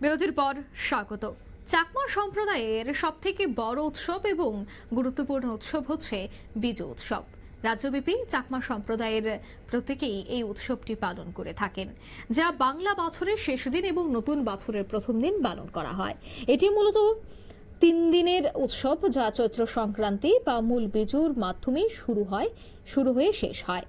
বিরতির পর স্বাগত। চাকমা সম্প্রদায়ের সবথেকে বড় উৎসব এবং গুরুত্বপূর্ণ উৎসব হচ্ছে বিজু উৎসব। রাজ্যব্যাপী চাকমা সম্প্রদায়ের প্রত্যেকেই এই উৎসবটি পালন করে থাকেন, যা বাংলা বছরের শেষ দিন এবং নতুন বছরের প্রথম দিন পালন করা হয়। এটি মূলত তিন দিনের উৎসব যা চৈত্র সংক্রান্তি বা মূল বিজুর মাধ্যমে শুরু হয়, শুরু হয়ে শেষ হয়।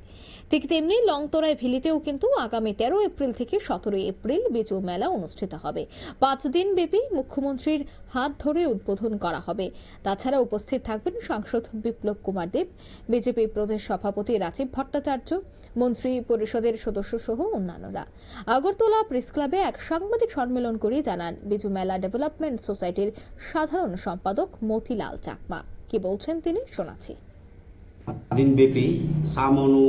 ঠিক তেমনি লংতরায় ভিলিতেও কিন্তু আগামী তেরো এপ্রিল থেকে সতেরোই এপ্রিল বিজু মেলা অনুষ্ঠিত হবে। পাঁচ দিন ব্যাপী মুখ্যমন্ত্রীর হাত ধরে উদ্বোধন করা হবে। তাছাড়া উপস্থিত থাকবেন সাংসদ বিপ্লব কুমার দেব, বিজেপি প্রদেশ সভাপতি রাজীব ভট্টাচার্য, মন্ত্রী পরিষদের সদস্য সহ অন্যান্যরা। আগরতলা প্রেস ক্লাবে এক সাংবাদিক সম্মেলন করে জানান, বিজু মেলা ডেভেলপমেন্ট সোসাইটির সাধারণ সম্পাদক মতিলাল চাকমা। কি বলছেন তিনি? শোনাচ্ছি। দিনব্যাপী সামনু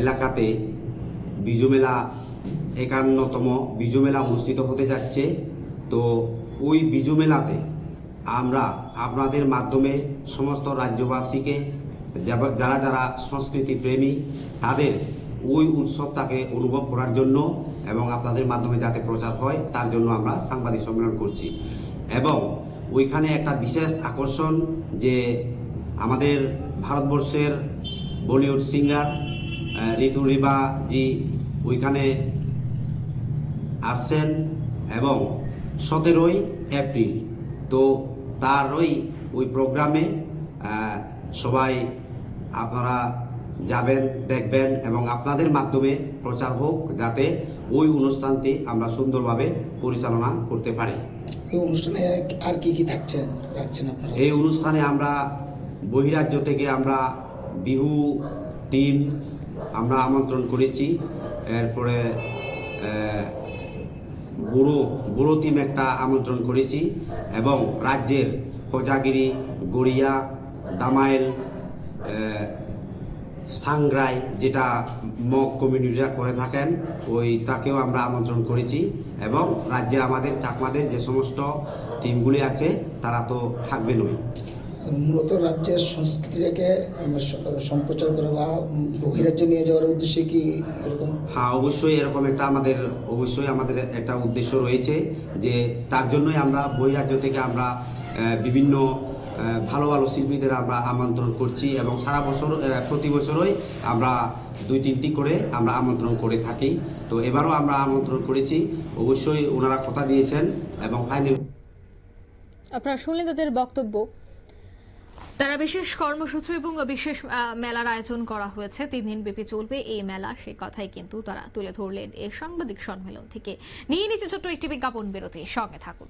এলাকাতে বিজু মেলা একান্নতম বিজু মেলা অনুষ্ঠিত হতে যাচ্ছে। তো ওই বিজু মেলাতে আমরা আপনাদের মাধ্যমে সমস্ত রাজ্যবাসীকে, যারা যারা সংস্কৃতি প্রেমী তাদের ওই উৎসবটাকে অনুভব করার জন্য এবং আপনাদের মাধ্যমে যাতে প্রচার হয়, তার জন্য আমরা সাংবাদিক সম্মেলন করছি। এবং ওইখানে একটা বিশেষ আকর্ষণ যে আমাদের ভারতবর্ষের বলিউড সিঙ্গার ঋতু রিবা জি ওইখানে আসছেন এবং সতেরোই এপ্রিল, তো তারই ওই প্রোগ্রামে সবাই আপনারা যাবেন দেখবেন এবং আপনাদের মাধ্যমে প্রচার হোক যাতে ওই অনুষ্ঠানটি আমরা সুন্দরভাবে পরিচালনা করতে পারি। এই অনুষ্ঠানে আর কি কি থাকছে রাখছেন আপনারা? এই অনুষ্ঠানে আমরা বহিরাজ্য থেকে আমরা বিহু টিম আমরা আমন্ত্রণ করেছি। এরপরে বুড়ো বুড়ো টিম একটা আমন্ত্রণ করেছি এবং রাজ্যের খোজাগিরি গড়িয়া দামাইল সাংগ্রাই যেটা মগ কমিউনিটিরা করে থাকেন ওই তাকেও আমরা আমন্ত্রণ করেছি। এবং রাজ্যের আমাদের চাকমাদের যে সমস্ত টিমগুলি আছে তারা তো থাকবেনই। মূলত রাজ্যের সংস্কৃতিটাকে সম্প্রচার করে বা বহিরাজ্যে নিয়ে যাওয়ার উদ্দেশ্যে কি এরকম? হ্যাঁ অবশ্যই এরকম একটা আমাদের অবশ্যই আমাদের একটা উদ্দেশ্য রয়েছে যে তার জন্যই আমরা বহিরাজ্য থেকে আমরা বিভিন্ন ভালো ভালো শিল্পীদের আমরা আমন্ত্রণ করছি এবং সারা বছর প্রতি বছরই আমরা দুই তিনটি করে আমরা আমন্ত্রণ করে থাকি। তো এবারও আমরা আমন্ত্রণ করেছি। অবশ্যই ওনারা কথা দিয়েছেন এবং ফাইনাল আপনারা শুনলেন তাদের বক্তব্য। তারা বিশেষ কর্মসূচি এবং বিশেষ মেলার আয়োজন করা হয়েছে। তিন দিন ব্যাপী চলবে এই মেলা। সে কথাই কিন্তু তারা তুলে ধরলেন এই সাংবাদিক সম্মেলন থেকে। নিয়ে নিচে ছোট্ট একটি বিজ্ঞাপন বিরতি। সঙ্গে থাকুন।